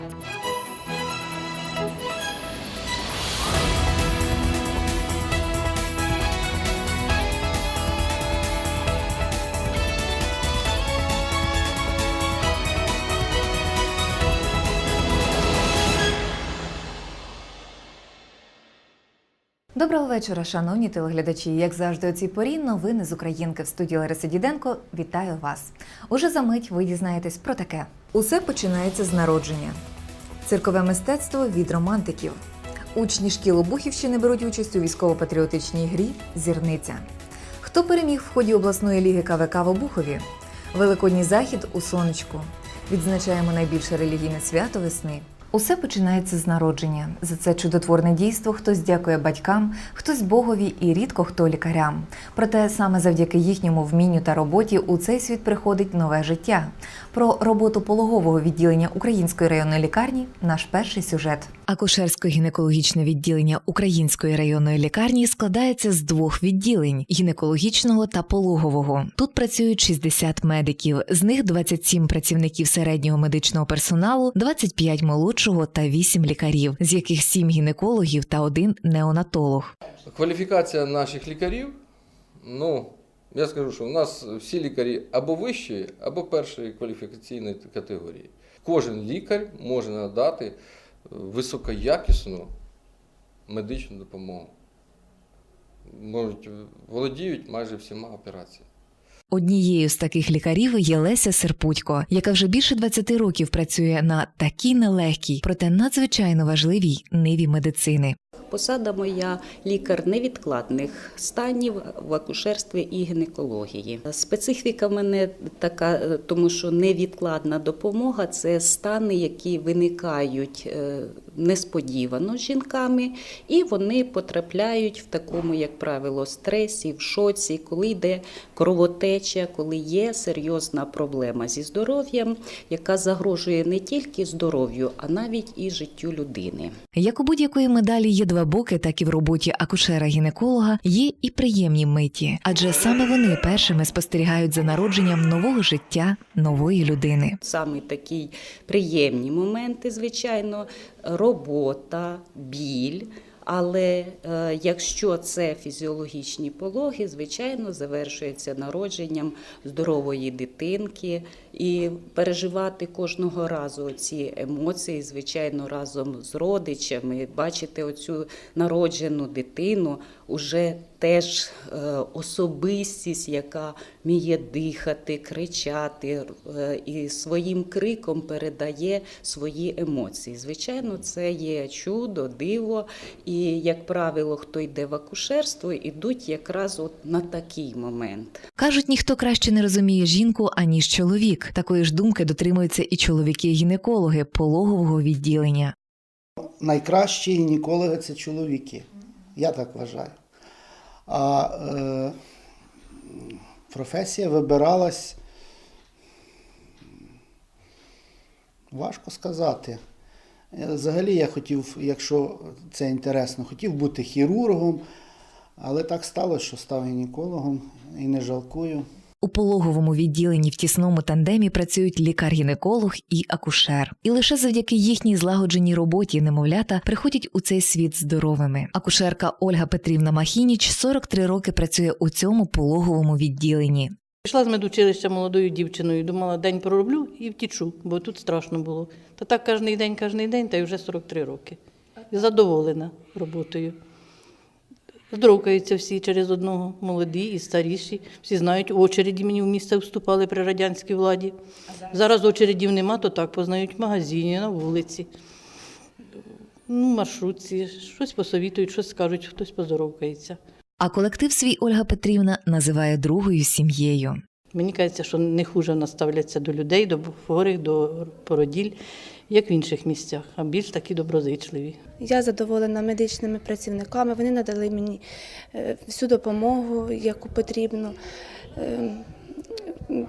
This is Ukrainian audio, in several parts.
Thank you. Вечора, шановні телеглядачі. Як завжди, у цій порі новини з Українки в студії Лариси Діденко. Вітаю вас. Уже за мить ви дізнаєтесь про таке. Усе починається з народження. Циркове мистецтво від романтиків. Учні шкіл Обухівщини беруть участь у військово-патріотичній грі Зірниця. Хто переміг в ході обласної ліги КВК в Обухові? Великодній захід у сонечку. Відзначаємо найбільше релігійне свято весни. Усе починається з народження. За це чудотворне дійство хтось дякує батькам, хтось Богові і рідко хто лікарям. Проте саме завдяки їхньому вмінню та роботі у цей світ приходить нове життя. Про роботу пологового відділення Української районної лікарні наш перший сюжет. Акушерсько-гінекологічне відділення Української районної лікарні складається з двох відділень гінекологічного та пологового. Тут працюють 60 медиків, з них 27 працівників середнього медичного персоналу, 25 молодшого та 8 лікарів, з яких 7 гінекологів та один неонатолог. Кваліфікація наших лікарів, ну, я скажу, що у нас всі лікарі або вищої, або першої кваліфікаційної категорії. Кожен лікар може надати високоякісну медичну допомогу. Можуть, володіють майже всіма операціями. Однією з таких лікарів є Леся Серпутько, яка вже більше 20 років працює на такій нелегкій, проте надзвичайно важливій ниві медицини. Посада моя лікар невідкладних станів в акушерстві і гінекології. Специфіка в мене така, е, тому що невідкладна допомога це стани, які виникають е, несподівано з жінками, і вони потрапляють в такому, як правило, стресі, в шоці, коли йде кровотеча, коли є серйозна проблема зі здоров'ям, яка загрожує не тільки здоров'ю, а навіть і життю людини. Як у будь-якої медалі є два боки, так і в роботі акушера-гінеколога є і приємні миті, адже саме вони першими спостерігають за народженням нового життя нової людини. Саме такі приємні моменти, звичайно, робота, біль. Але е, якщо це фізіологічні пологи, звичайно, завершується народженням здорової дитинки. І переживати кожного разу ці емоції, звичайно, разом з родичами, бачити оцю народжену дитину уже теж е, особистість, яка вміє дихати, кричати е, і своїм криком передає свої емоції. Звичайно, це є чудо, диво. І, як правило, хто йде в акушерство, ідуть якраз от на такий момент. Кажуть, ніхто краще не розуміє жінку, аніж чоловік. Такої ж думки дотримуються і чоловіки-гінекологи пологового відділення. найкращі гінекологи це чоловіки. Я так вважаю. А е, професія вибиралась. Важко сказати. Е, Взагалі я хотів, якщо це інтересно, хотів бути хірургом, але так сталося, що став гінекологом і не жалкую. У пологовому відділенні в тісному тандемі працюють лікар-гінеколог і акушер. І лише завдяки їхній злагодженій роботі немовлята приходять у цей світ здоровими. Акушерка Ольга Петрівна Махініч 43 роки працює у цьому пологовому відділенні. Пішла з медучилища молодою дівчиною, думала, день пророблю і втічу, бо тут страшно було. Та так кожен день, кожен день, та й вже 43 роки. Задоволена роботою. Здоровкаються всі через одного, молоді і старіші. Всі знають, очереді мені в місце вступали при радянській владі. Зараз очередів нема, то так познають в магазині, на вулиці, ну, маршрутці, щось посовітують, щось скажуть, хтось поздоровкається. А колектив свій Ольга Петрівна називає другою сім'єю. Мені кажеться, що не хуже наставляться до людей, до хворих, до породіль, як в інших місцях, а більш такі доброзичливі. Я задоволена медичними працівниками. Вони надали мені е, всю допомогу, яку потрібно. Е,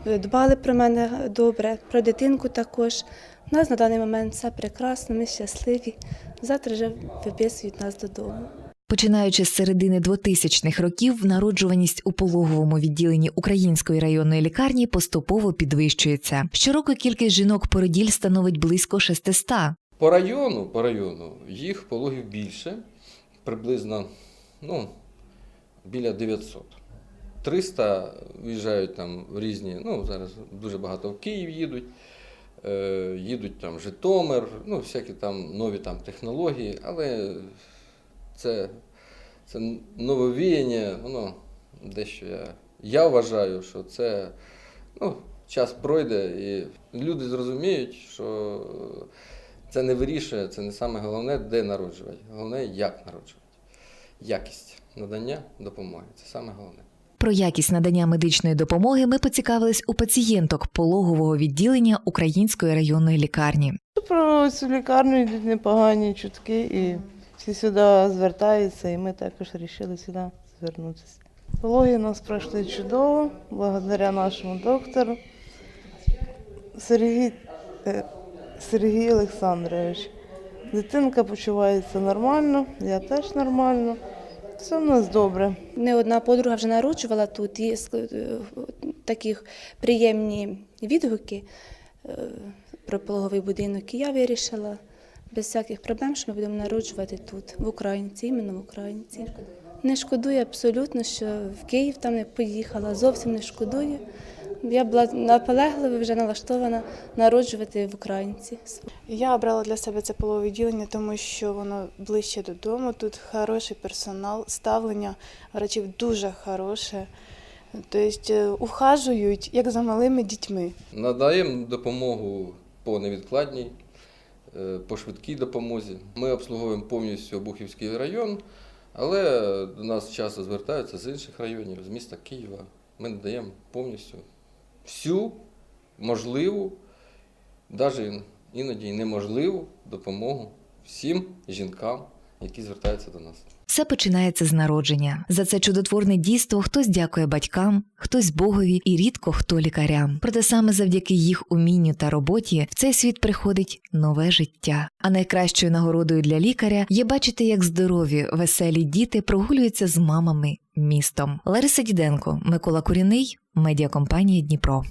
Дбали про мене добре, про дитинку також. У нас на даний момент все прекрасно, ми щасливі. Завтра вже виписують нас додому. Починаючи з середини 2000-х років, народжуваність у пологовому відділенні Української районної лікарні поступово підвищується. Щороку кількість жінок-породіль становить близько 600. По району, по району їх пологів більше, приблизно ну, біля 900. 300 виїжджають там в різні, ну зараз дуже багато в Київ їдуть, е, їдуть там Житомир, ну всякі там нові там технології, але це, це нововіяння, воно дещо я, я вважаю, що це ну, час пройде і люди зрозуміють, що це не вирішує, це не саме головне, де народжувати. Головне, як народжувати. Якість надання допомоги це саме головне. Про якість надання медичної допомоги ми поцікавились у пацієнток пологового відділення Української районної лікарні. Про цю лікарню йдуть непогані чутки, і всі сюди звертаються, і ми також вирішили сюди звернутися. Пологи нас пройшли чудово, благодаря нашому доктору. Сергій, е, Сергій Олександрович. Дитинка почувається нормально, я теж нормально. Все в нас добре. Не одна подруга вже народжувала тут і е, такі приємні відгуки е, про пологовий будинок. І я вирішила без всяких проблем, що ми будемо народжувати тут, в Українці, іменно в Українці. Не шкодую абсолютно, що в Київ там не поїхала, зовсім не шкодую. Я була наполеглива, вже налаштована народжувати в Українці. Я обрала для себе це пологове відділення, тому що воно ближче додому. Тут хороший персонал, ставлення врачів дуже хороше. Тобто е, ухажують як за малими дітьми. Надаємо допомогу по невідкладній, по швидкій допомозі. Ми обслуговуємо повністю Обухівський район, але до нас часто звертаються з інших районів, з міста Києва. Ми надаємо повністю всю можливу, навіть іноді неможливу допомогу всім жінкам, які звертаються до нас. Все починається з народження. За це чудотворне дійство хтось дякує батькам, хтось Богові і рідко хто лікарям. Проте саме завдяки їх умінню та роботі в цей світ приходить нове життя. А найкращою нагородою для лікаря є бачити, як здорові, веселі діти прогулюються з мамами містом. Лариса Діденко, Микола Куріний, медіакомпанія Дніпро.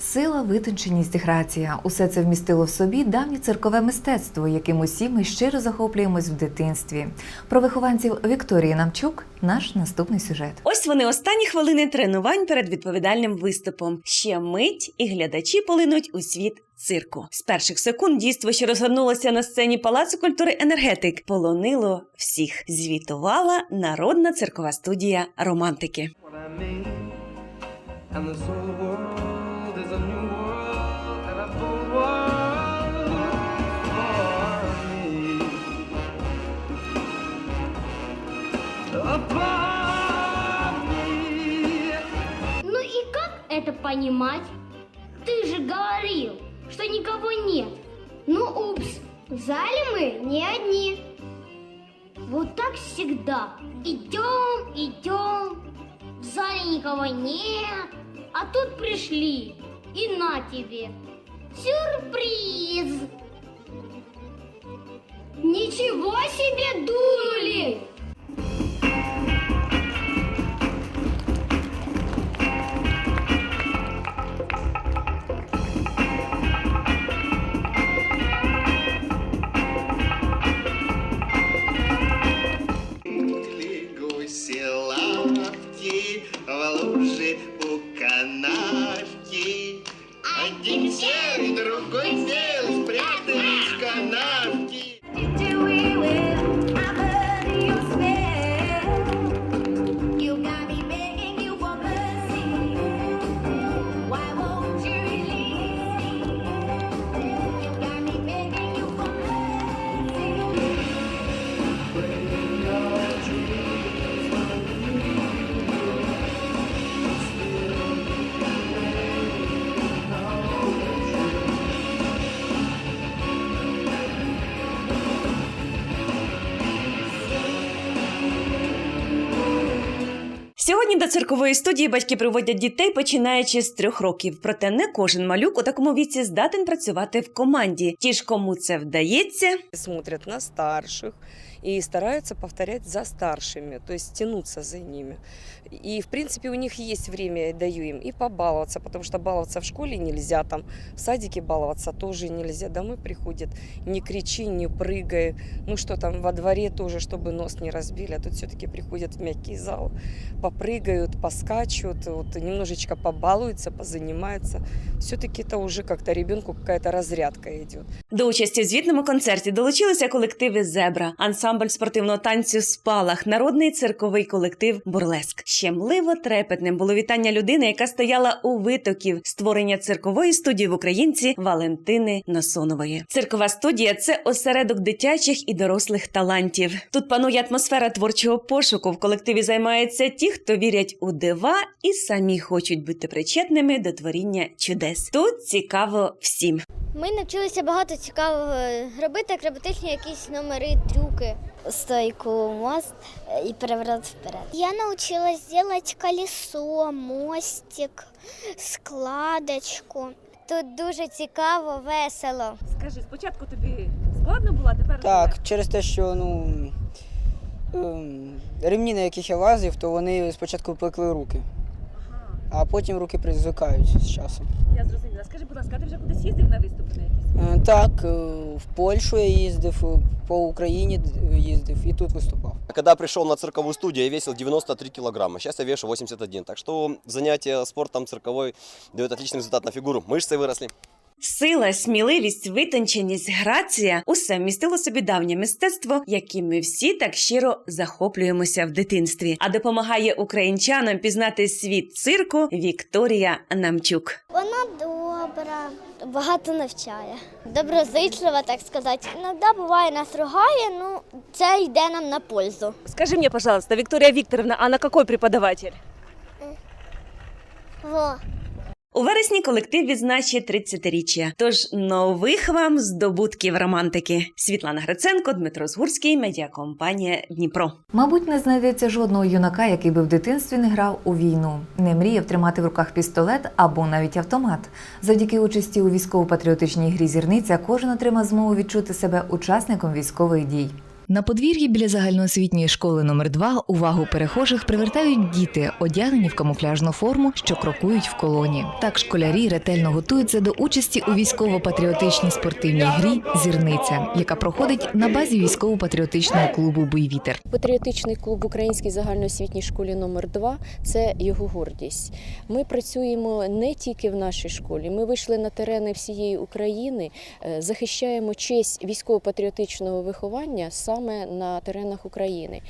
Сила, витонченість, грація усе це вмістило в собі давнє циркове мистецтво, яким усі ми щиро захоплюємось в дитинстві. Про вихованців Вікторії Намчук наш наступний сюжет. Ось вони останні хвилини тренувань перед відповідальним виступом. Ще мить, і глядачі полинуть у світ. Цирку з перших секунд дійство, що розгорнулося на сцені Палацу культури енергетик, полонило всіх. Звітувала народна циркова студія романтики. Ну и как это понимать? Ты же говорил, что никого нет. Ну упс, в зале мы не одни. Вот так всегда. Идем, идем, в зале никого нет, а тут пришли. И на тебе. Сюрприз! Ничего себе дунули! Циркової студії батьки приводять дітей, починаючи з трьох років. Проте не кожен малюк у такому віці здатен працювати в команді. Ті ж, кому це вдається, смотрять на старших і стараються повторять за старшими, то есть тянуться за ними. И, в принципе, у них есть время, я даю им, и побаловаться, потому что баловаться в школе нельзя, там в садике баловаться тоже нельзя. Домой приходят, не кричи, не прыгай, ну что там во дворе тоже, чтобы нос не разбили, а тут все-таки приходят в мягкий зал, попрыгают, поскачут, вот немножечко побалуются, позанимаются. Все-таки это уже как-то ребенку какая-то разрядка идет. До участі в звітному концерті долучилися колективи Зебра, ансамбль спортивного танцю Спалах, народний цирковий колектив Бурлеск. Щемливо трепетним було вітання людини, яка стояла у витоків створення циркової студії в українці Валентини Носонової. Циркова студія це осередок дитячих і дорослих талантів. Тут панує атмосфера творчого пошуку. В колективі займаються ті, хто вірять у дива і самі хочуть бути причетними до творіння чудес. Тут цікаво всім. Ми навчилися багато цікавого робити акробатичні якісь номери, трюки. Стойку, мост і переворот вперед. Я навчилась робити колесо, мостик, складочку. Тут дуже цікаво, весело. Скажи, спочатку тобі складно було, а тепер Так, через те, що ну ем, ремні, на яких я лазив, то вони спочатку пекли руки, а потім руки призвикають з часом. Я зрозуміла. Скажи, будь ласка, а ти вже кудись їздив на виступи на якісь? Е, Так, е, в Польщу я їздив, е, по Україні д- їздив і тут виступав. Когда пришел на цирковую студию, я весил 93 килограмма. Сейчас я вешу 81. Так что занятие спортом цирковой дает отличный результат на фигуру. Мышцы выросли. Сила, сміливість, витонченість, грація усе містило собі давнє мистецтво, яким ми всі так щиро захоплюємося в дитинстві. А допомагає українчанам пізнати світ цирку Вікторія Намчук. Вона добра, багато навчає. Доброзичлива, так сказати. Іноді буває нас ругає, ну це йде нам на пользу. Скажи мне, пожалуйста, Виктория Викторовна, она какой преподаватель? Во. У вересні колектив відзначить 30-річчя. Тож нових вам здобутків романтики. Світлана Гриценко, Дмитро Згурський, медіакомпанія Дніпро. Мабуть, не знайдеться жодного юнака, який би в дитинстві не грав у війну, не мріяв тримати в руках пістолет або навіть автомат. Завдяки участі у військово-патріотичній грі зірниця кожен отримав змогу відчути себе учасником військових дій. На подвір'ї біля загальноосвітньої школи номер 2 увагу перехожих привертають діти, одягнені в камуфляжну форму, що крокують в колоні. Так школярі ретельно готуються до участі у військово-патріотичній спортивній грі Зірниця, яка проходить на базі військово-патріотичного клубу Буйвітер. Патріотичний клуб Українській загальноосвітній школі номер 2 це його гордість. Ми працюємо не тільки в нашій школі. Ми вийшли на терени всієї України, е, захищаємо честь військово-патріотичного виховання на теренах України.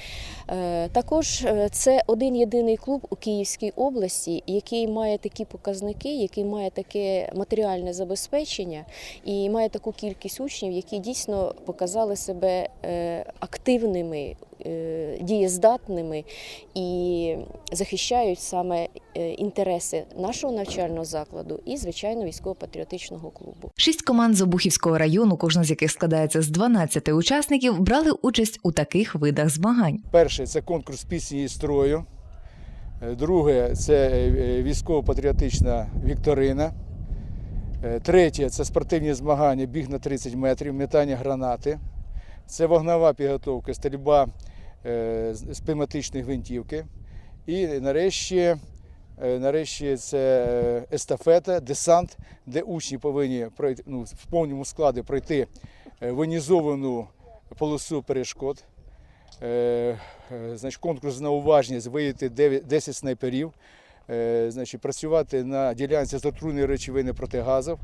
Е, Також е, це один єдиний клуб у Київській області, який має такі показники, який має таке матеріальне забезпечення і має таку кількість учнів, які дійсно показали себе е, активними, дієздатними і захищають саме інтереси нашого навчального закладу і, звичайно, військово-патріотичного клубу. Шість команд з Обухівського району, кожна з яких складається з 12 учасників, брали участь у таких видах змагань. Перше це конкурс пісні і строю. Е, Друге це е, військово-патріотична вікторина. Е, Третє це спортивні змагання, біг на 30 метрів, метання гранати. Це вогнева підготовка, стрільба е, з пневматичної гвинтівки. І нарешті, е, нарешті це е, естафета, десант, де учні повинні пройти ну, в повному складі пройти е, воєнізовану полосу перешкод. Е, е, значить, конкурс на уважність виявити 9 10 снайперів, е, значить, працювати на ділянці з отруйної речовини проти газів,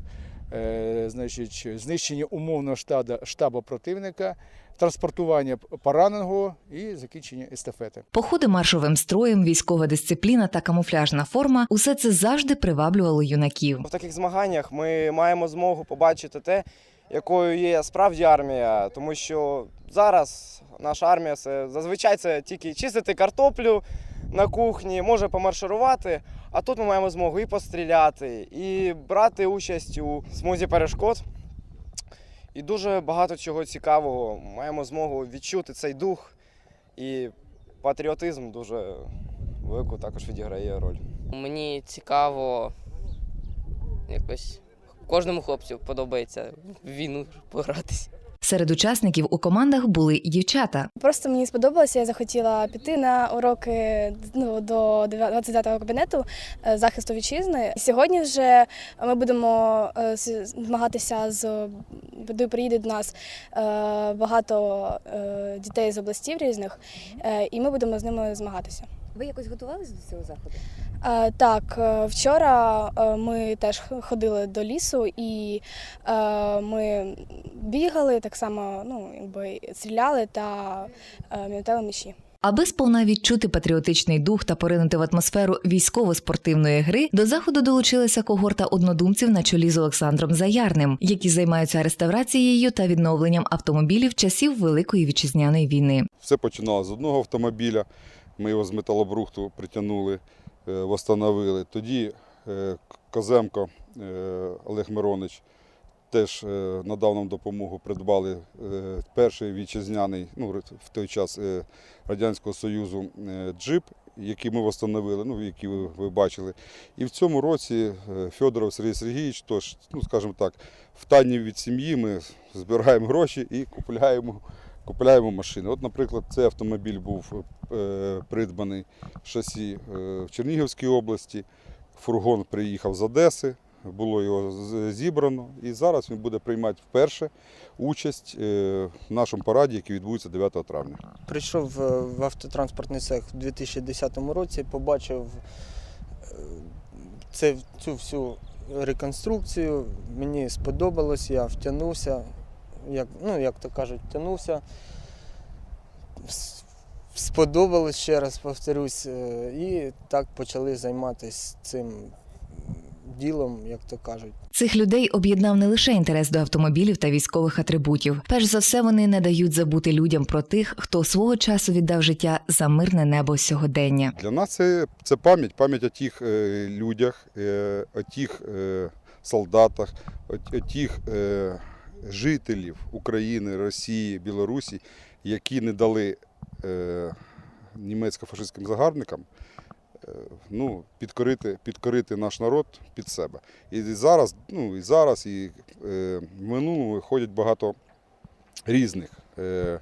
е, значить, знищення умовного штаба, штабу противника, транспортування пораненого і закінчення естафети. Походи маршовим строєм, військова дисципліна та камуфляжна форма усе це завжди приваблювало юнаків. В таких змаганнях ми маємо змогу побачити те, якою є справді армія, тому що зараз наша армія це зазвичай це тільки чистити картоплю на кухні, може помарширувати. А тут ми маємо змогу і постріляти, і брати участь у смузі перешкод. І дуже багато чого цікавого. Маємо змогу відчути цей дух, і патріотизм дуже велику також відіграє роль. Мені цікаво якось кожному хлопцю подобається в війну погратися. Серед учасників у командах були і дівчата. Просто мені сподобалося, я захотіла піти на уроки ну, до 29-го кабінету е, захисту вітчизни. Сьогодні вже ми будемо е, змагатися з приїде до нас е, багато дітей з областів різних, і ми будемо з ними змагатися. Ви якось готувалися до цього заходу? Е, Так, е, вчора е, ми теж ходили до лісу і е, ми бігали так само, ну якби стріляли та е, мінтали м'ячі. Аби сповна відчути патріотичний дух та поринути в атмосферу військово-спортивної гри, до заходу долучилася когорта однодумців на чолі з Олександром Заярним, які займаються реставрацією та відновленням автомобілів часів Великої вітчизняної війни. Все починалося з одного автомобіля. Ми його з металобрухту притягнули, е, восстановили. Тоді е, Коземко е, Олег Миронич теж надав нам допомогу, придбали перший вітчизняний, ну, в той час Радянського Союзу джип, який ми встановили, ну, який ви, ви бачили. І в цьому році Федоров Сергій Сергійович, тож, ну, скажімо так, в тайні від сім'ї ми збираємо гроші і купляємо купляємо машини. От, наприклад, цей автомобіль був е, придбаний шасі е, в Чернігівській області. Фургон приїхав з Одеси, було його зібрано, і зараз він буде приймати вперше участь е, в нашому параді, який відбудеться 9 травня. Прийшов в автотранспортний цех у 2010 році, побачив цю всю реконструкцію. Мені сподобалось, я втягнувся, як, ну, як то кажуть, втягнувся. С- Сподобалось, ще раз повторюсь, е, і так почали займатися цим ділом, як то кажуть. Цих людей об'єднав не лише інтерес до автомобілів та військових атрибутів. Перш за все, вони не дають забути людям про тих, хто свого часу віддав життя за мирне небо сьогодення. Для нас це, це пам'ять, пам'ять о тих е, людях, е, о тих е, солдатах, о, о тих е, жителів України, Росії, Білорусі, які не дали е, німецько-фашистським загарбникам е, ну, підкорити, підкорити наш народ під себе. І зараз, ну, і зараз, і е, в минулому ходять багато різних е,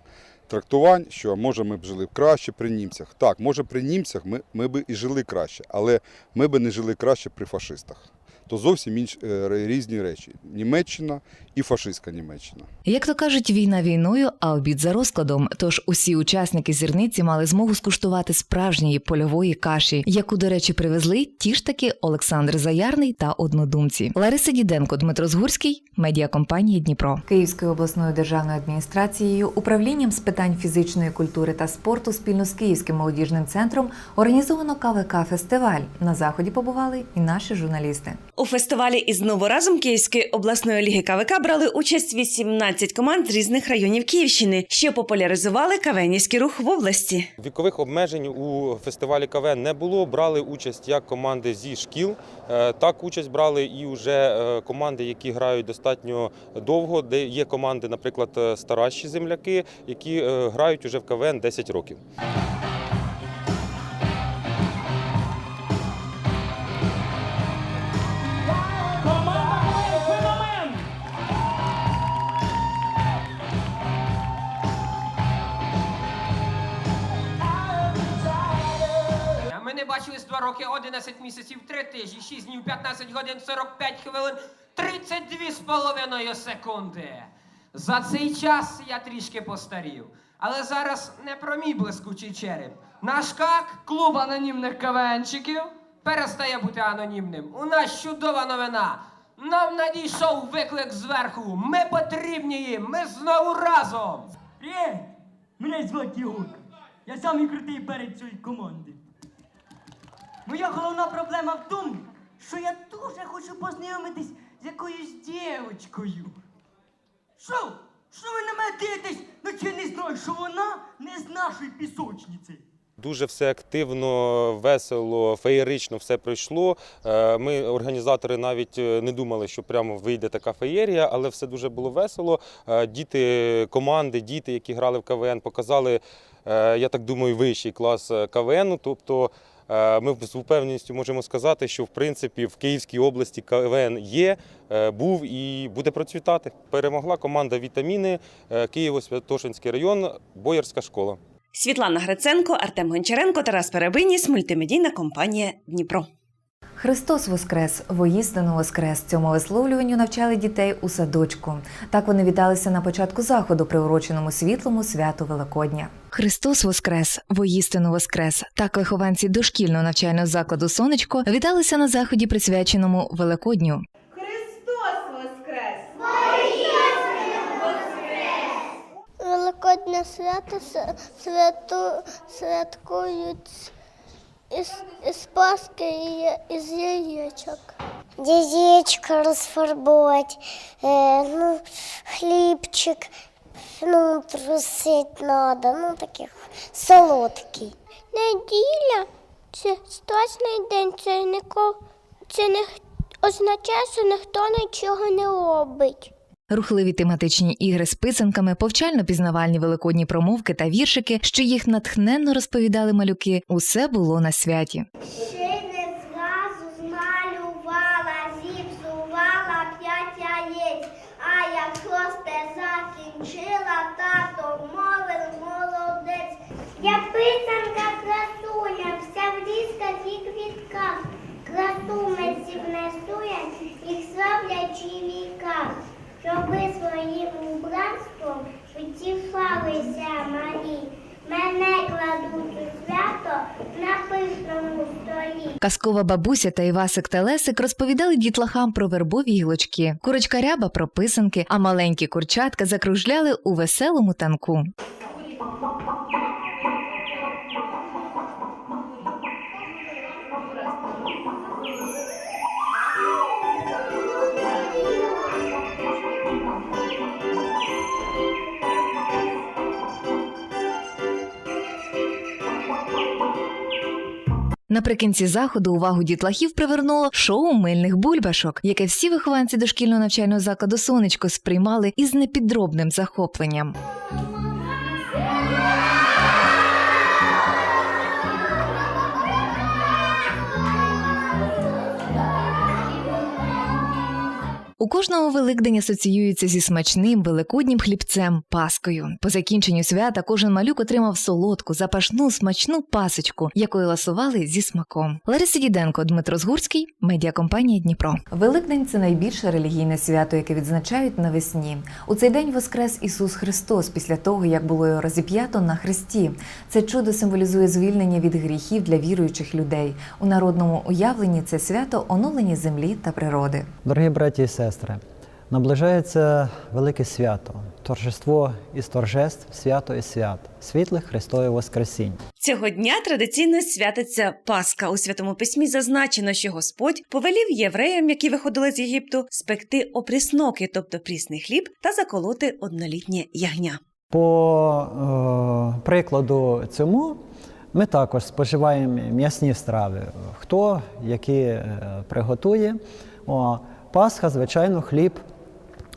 трактувань, що може ми б жили краще при німцях. Так, може при німцях ми, ми б і жили краще, але ми б не жили краще при фашистах. То зовсім інш, е, різні речі. Німеччина і фашистська Німеччина. Як то кажуть, війна війною, а обід за розкладом. Тож усі учасники зірниці мали змогу скуштувати справжньої польової каші, яку, до речі, привезли ті ж таки Олександр Заярний та однодумці. Лариса Діденко, Дмитро Згурський, медіакомпанія Дніпро. Київською обласною державною адміністрацією, управлінням з питань фізичної культури та спорту спільно з Київським молодіжним центром організовано КВК фестиваль. На заході побували і наші журналісти. У фестивалі із знову разом Київської обласної ліги КВК брали участь 18 команд з різних районів Київщини, що популяризували кавенівський рух в області. Вікових обмежень у фестивалі КВН не було. Брали участь як команди зі шкіл, е, так участь брали і вже е, команди, які грають достатньо довго. Де є команди, наприклад, е, старші земляки, які грають уже в КВН 10 років. Роки, 11 місяців, 3 тижні, 6 днів, 15 годин, 45 хвилин, 32 з половиною секунди. За цей час я трішки постарів. Але зараз не про мій блискучий череп. Наш как, клуб анонімних КВНчиків, перестає бути анонімним. У нас чудова новина. Нам надійшов виклик зверху. Ми потрібні їм. Ми знову разом. Привіт! Мене звати Ігор. Я самий крутий перед цієї команди. Моя головна проблема в тому, що я дуже хочу познайомитись з якоюсь дівчинкою. Що? Що ви на мене дивитесь? Ну чи не знаю, що вона не з нашої пісочниці? Дуже все активно, весело, феєрично все пройшло. Е, Ми, організатори, навіть е, не думали, що прямо вийде така феєрія, але все дуже було весело. Е, Діти, команди, діти, які грали в КВН, показали, я так думаю, вищий клас КВНу. Тобто Ми з упевненістю можемо сказати, що в принципі в Київській області КВН є, е, був і буде процвітати. Перемогла команда Вітаміни е, Києво-Святошинський район, Боярська школа. Світлана Гриценко, Артем Гончаренко, Тарас Перебиніс, мультимедійна компанія Дніпро. Христос Воскрес, воїстину Воскрес. Цьому висловлюванню навчали дітей у садочку. Так вони віталися на початку заходу, приуроченому світлому святу Великодня. Христос Воскрес, воїстину Воскрес. Так вихованці дошкільного навчального закладу Сонечко віталися на заході, присвяченому Великодню. Великодне свято свято святкують із, із паски і із яєчок. Яєчко розфарбувати, е, ну, хлібчик, ну, трусить треба, ну таких солодкий. Неділя це страшний день, це, ніко, це не означає, що ніхто нічого не робить. Рухливі тематичні ігри з писанками, повчально-пізнавальні великодні промовки та віршики, що їх натхненно розповідали малюки, усе було на святі. Ще не зразу змалювала, зіпсувала п'ять яєць, а як шосте закінчила, тато мовив молодець. Я писанка красуня, вся в лісках і квітках. Красу ми зівнесуєм, їх славлячи віка. Щоби своїм убранством втішалися малі. Мене кладуть у свято на пишному столі. Казкова бабуся та Івасик та Лесик розповідали дітлахам про вербові гілочки, курочка ряба про писанки, а маленькі курчатка закружляли у веселому танку. Наприкінці заходу увагу дітлахів привернуло шоу мильних бульбашок, яке всі вихованці дошкільного навчального закладу сонечко сприймали із непідробним захопленням. У кожного Великдень асоціюється зі смачним великоднім хлібцем паскою. По закінченню свята кожен малюк отримав солодку, запашну, смачну пасочку, якою ласували зі смаком. Лариса Діденко, Дмитро Згурський, медіакомпанія Дніпро. Великдень це найбільше релігійне свято, яке відзначають навесні. У цей день воскрес Ісус Христос після того, як було його розіп'ято на хресті. Це чудо символізує звільнення від гріхів для віруючих людей. У народному уявленні це свято оновлення землі та природи. Дорогі браті і сестри, наближається велике свято, торжество із торжеств, свято із свят, світле Христове Воскресінь. Цього дня традиційно святиться Пасха. У святому письмі зазначено, що Господь повелів євреям, які виходили з Єгипту, спекти опрісноки, тобто прісний хліб, та заколоти однолітнє ягня. По е, прикладу цьому ми також споживаємо м'ясні страви. Хто які е, приготує. О, Пасха, звичайно, хліб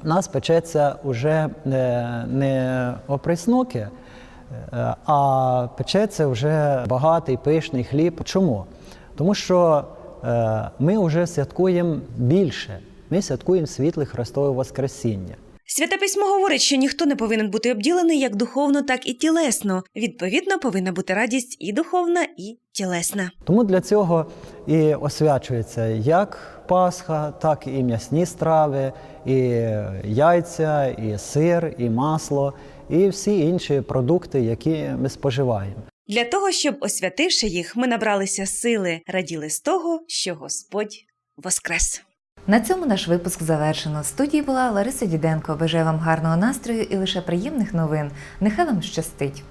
у нас печеться уже не, не е, а печеться вже багатий пишний хліб. Чому? Тому що е, ми вже святкуємо більше. Ми святкуємо світле Христове Воскресіння. Святе письмо говорить, що ніхто не повинен бути обділений як духовно, так і тілесно. Відповідно, повинна бути радість і духовна, і тілесна. Тому для цього і освячується як Пасха, так і м'ясні страви, і яйця, і сир, і масло, і всі інші продукти, які ми споживаємо. Для того, щоб освятивши їх, ми набралися сили, раділи з того, що Господь воскрес. На цьому наш випуск завершено. В студії була Лариса Діденко. Бажаю вам гарного настрою і лише приємних новин. Нехай вам щастить.